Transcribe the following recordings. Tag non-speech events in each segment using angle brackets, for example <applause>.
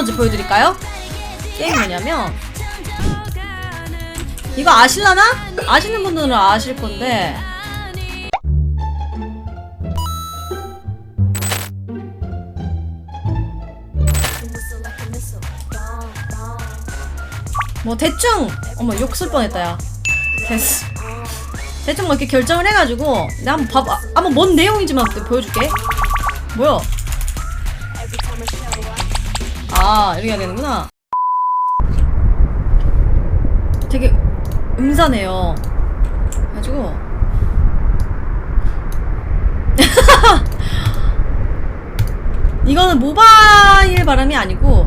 먼저 보여드릴까요? 게임 뭐냐면 이거 아실라나? 아시는 분들은 아실 건데. 뭐 대충 어머 욕 쓸 뻔했다 야. 됐어. 대충 뭐 이렇게 결정을 해가지고 내가 한번 봐봐. 한번 뭔 내용인지만 보여줄게. 뭐야 아 이렇게 해야 되는구나. 되게 음산해요. 그래가지고. <laughs> 이거는 모바일 바람이 아니고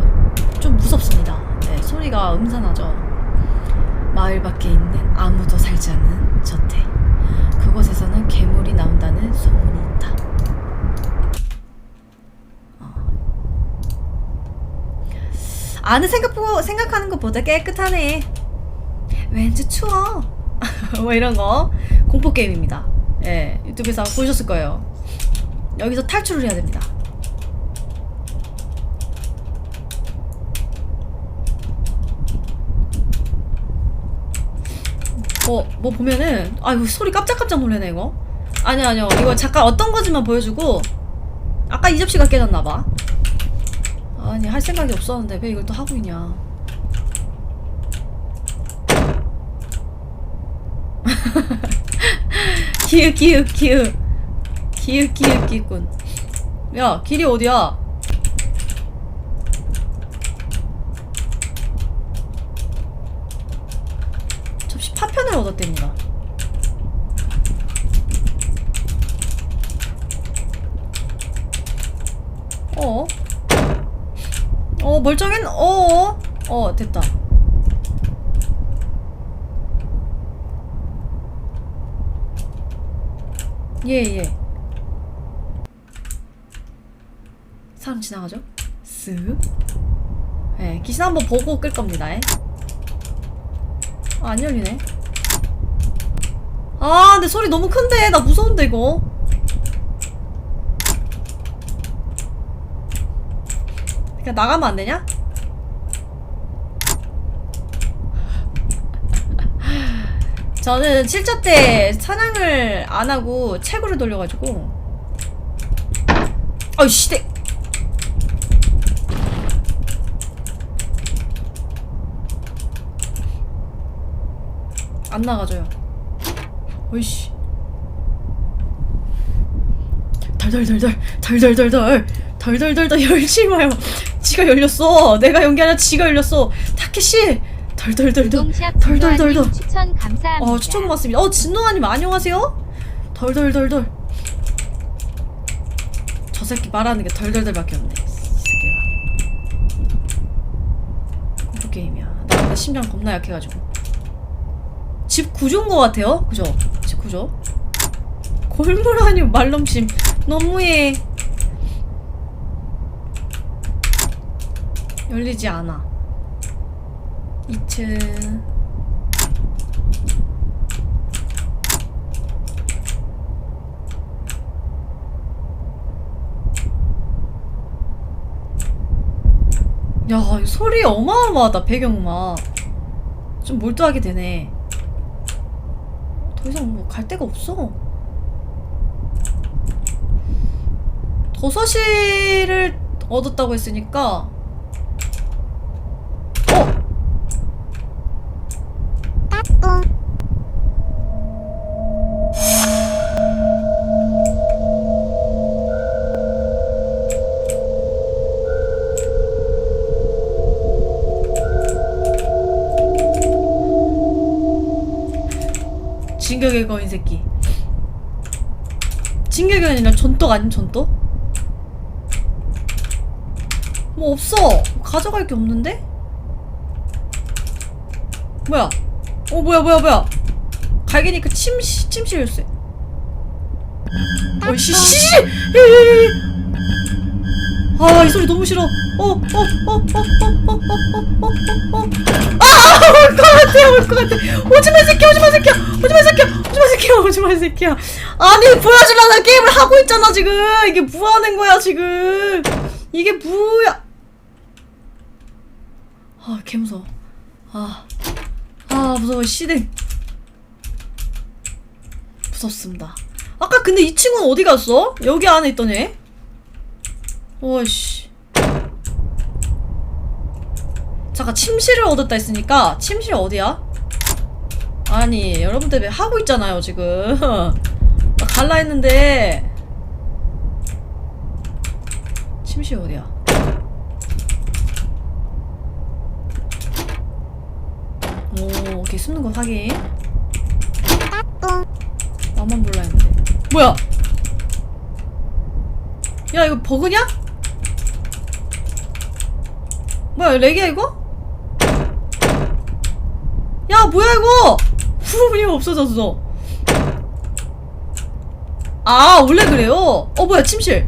좀 무섭습니다. 네, 소리가 음산하죠. 마을 밖에 있는 아무도 살지 않는 저택 그곳에서는 괴물이 나온다는 소문이 있다 아는 생각 보 생각하는 것보다 깨끗하네. 왠지 추워. <laughs> 뭐 이런 거 공포 게임입니다. 예, 유튜브에서 보셨을 거예요. 여기서 탈출을 해야 됩니다. 뭐, 뭐 보면은, 아, 이거 소리 깜짝깜짝 놀래네, 이거. 아니요, 아니요. 이거 잠깐 어떤 거지만 보여주고, 아까 이 접시가 깨졌나봐. 아니 할 생각이 없었는데 왜 이걸 또 하고 있냐. 기윽 기윽 기윽 기윽 기윽 기윽군. 야 길이 어디야? 접시 파편을 얻었답니다 어? 어 멀쩡한 어어. 어 됐다. 예예. 사람 지나가죠? 쓱 예, 귀신 한번 보고 끌 겁니다 예. 아, 안 열리네. 아 근데 소리 너무 큰데? 나 무서운데 이거 그냥 나가면 안 되냐? 저는 7차 때 사냥을 안 하고 채굴을 돌려가지고 아이 시대 안 나가져요 어이씨 덜덜덜덜 덜덜덜덜 덜덜덜덜 열지 마요 지가 열렸어. 내가 연기 아니라 지가 열렸어. 타케시 덜덜덜덜. 덜덜덜 덜. 덜덜덜 추천 감사합니다. 어 추천 고맙습니다. 어 진노아님 안녕하세요? 덜덜덜덜. 저 새끼 말하는 게 덜덜덜밖에 없네. 공포 게임이야. 나 심장 겁나 약해가지고. 집 구조인 것 같아요? 그죠? 집 구조? 골물 아니면 말넘심. 너무해 열리지 않아 2층 야, 이 소리 어마어마하다, 배경음악. 좀 몰두하게 되네. 더 이상 뭐 갈 데가 없어. 도서실을 얻었다고 했으니까. 어! 진격의 거인 새끼. 진격의 거인이라 전떡 아님 전떡? 뭐 없어. 가져갈 게 없는데? 뭐야? 어 뭐야 뭐야 뭐야? 갈기니 그 침시 침실일세. 어이 씨씨. 아이 소리 너무 싫어. 어어어어어어어어어어어 아, 올 것 같아, 올 것 같아. 오지마, 새끼야, 오지마, 새끼야, 오지마, 새끼야, 오지마, 새끼야, 오지마, 새끼야. 아니, 보여주려는 게임을 하고 있잖아, 지금. 이게 뭐 하는 거야, 지금. 이게 뭐야. 아, 개 무서워. 아, 아, 무서워. 시댁. 무섭습니다. 아까 근데 이 친구는 어디 갔어? 여기 안에 있던 애? 오씨. 잠깐, 침실을 얻었다 했으니까, 침실 어디야? 아니, 여러분들 왜 하고 있잖아요, 지금. <laughs> 나 갈라 했는데. 침실 어디야? 오, 오케이, 숨는 거 확인. 나만 몰라 했는데. 뭐야? 야, 이거 버그냐? 뭐야, 렉이야, 이거? 야, 뭐야, 이거? 후루이 없어졌어. 아, 원래 그래요? 어, 뭐야, 침실.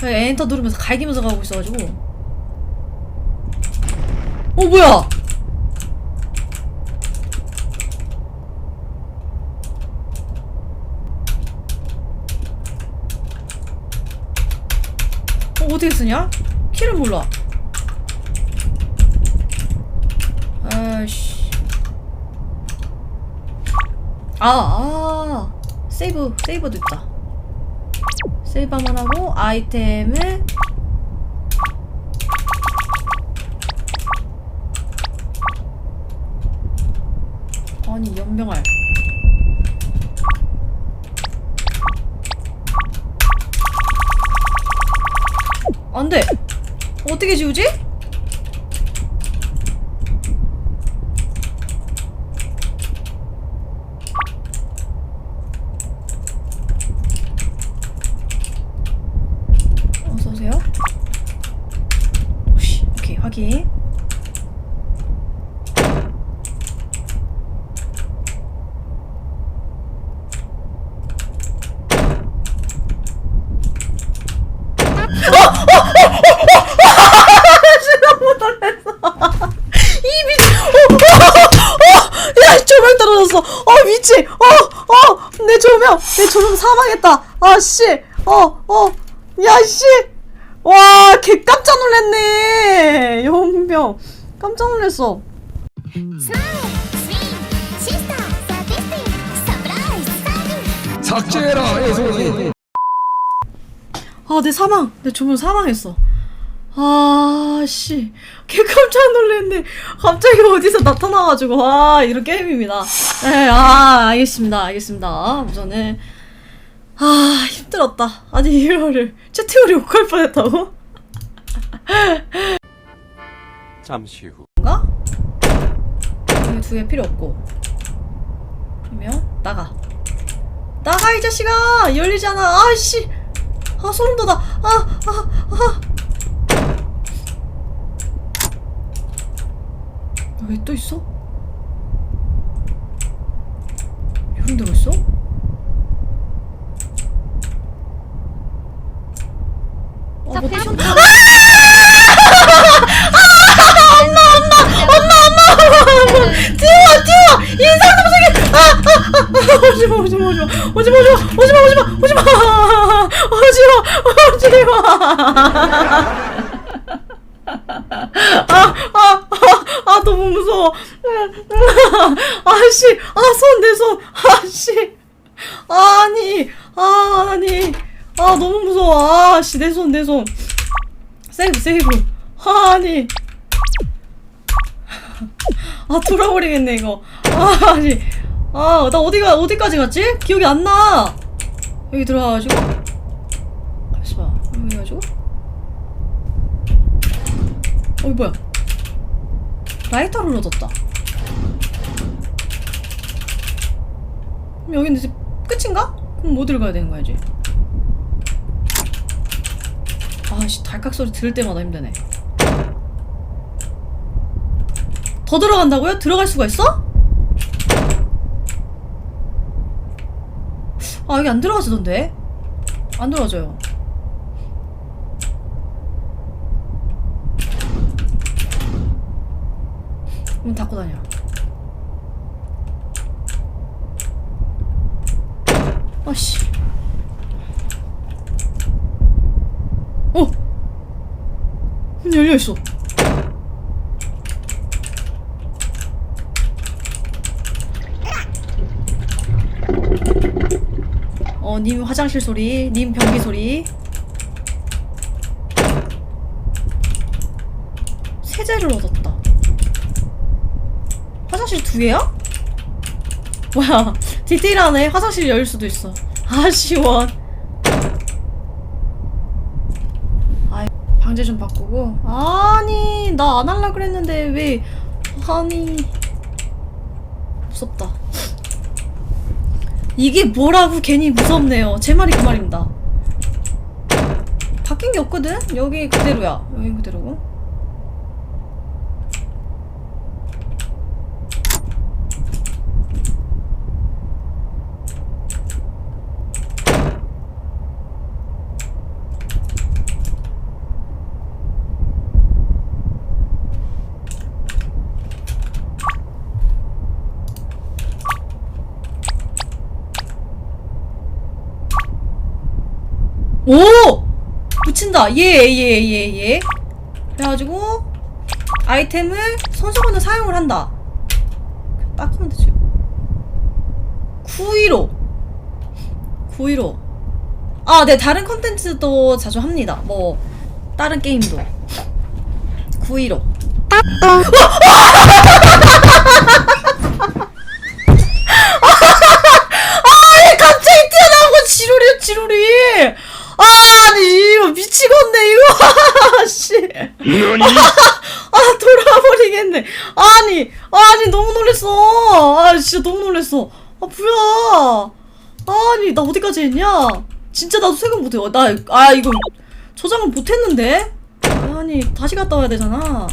오씨. 엔터 누르면서 갈기면서 가고 있어가지고. 어, 뭐야? 어, 어떻게 쓰냐? 키를 몰라. 아씨. 아, 아. 세이브, 세이버도 있다. 세이브 하고, 아이템을. 아니, 연병알. 안 돼! 어떻게 지우지? 어서오세요. 오씨, 오케이, 확인. 어, 어, 어, 어 미치 어어내 조명 내 조명 사망했다 아씨 어어 야씨 와 개 깜짝 놀랐네. 연병. 깜짝 놀랐어. 삭제해라 애송이 아 내 사망. 내 조명 사망했어. 아 씨. 개 깜짝 놀랐네. 갑자기 어디서 나타나가지고. 아 이런 게임입니다. 네 아 알겠습니다. 알겠습니다. 우선은 아 힘들었다. 아니 이거를 채팅으로 욕할 뻔했다고? 잠시 후. 뭔가? 여기 두개 필요 없고. 그러면 나가. 나가 이 자식아! 열리잖아. 아씨! 아 소름 돋아. 아아아. 여기 또 있어? 이런 데가 있어? 어, 뭐 아, 아씨 아 손 내 손 아씨 아니 아니 아 너무 무서워. 아씨 내 손 내 손. 세이브 세이브 아니. 아 돌아버리겠네 이거. 아 아니. 아나 어디가 어디까지 갔지? 기억이 안나. 여기 들어가가지고. 잠시만 여기 가지고. 어 뭐야? 라이터를 얻었다. 그럼 여기는 이제 끝인가? 그럼 뭐 들어가야 되는 거야 이제 아씨 달칵 소리 들을 때마다 힘드네. 더 들어간다고요? 들어갈 수가 있어? 아 여기 안 들어가지던데? 안 들어가져요. 문 닫고 다녀. 아씨 문 열려 있어. 어, 님 화장실 소리, 님 변기 소리. 세제를 얻었다. 화장실 두 개야? 뭐야, <laughs> 디테일하네. 화장실 열 수도 있어. 아쉬워. 방제 좀 바꾸고. 아니, 나 안 할라 그랬는데 왜? 아니, 무섭다. 이게 뭐라고 괜히 무섭네요. 제 말이 그 말입니다. 바뀐 게 없거든? 여기 그대로야. 여기 그대로고. 오! 붙인다. 예, 예, 예, 예. 그래가지고 아이템을 선수건을 사용을 한다. 딱 하면 되지. 915. 915. 아, 네, 다른 컨텐츠도 자주 합니다. 뭐, 다른 게임도. 915. 아니, 갑자기 튀어나오고 지루리, 지루리! 아니, 이거 미치겠네, 이거. <laughs> 씨. <laughs> 아, 돌아버리겠네. 아니, 아니, 너무 놀랬어. 아, 진짜 너무 놀랬어. 아, 뭐야. 아니, 나 어디까지 했냐? 진짜 나도 생각 못해. 나, 아, 이거 저장을 못했는데? 아니, 다시 갔다 와야 되잖아.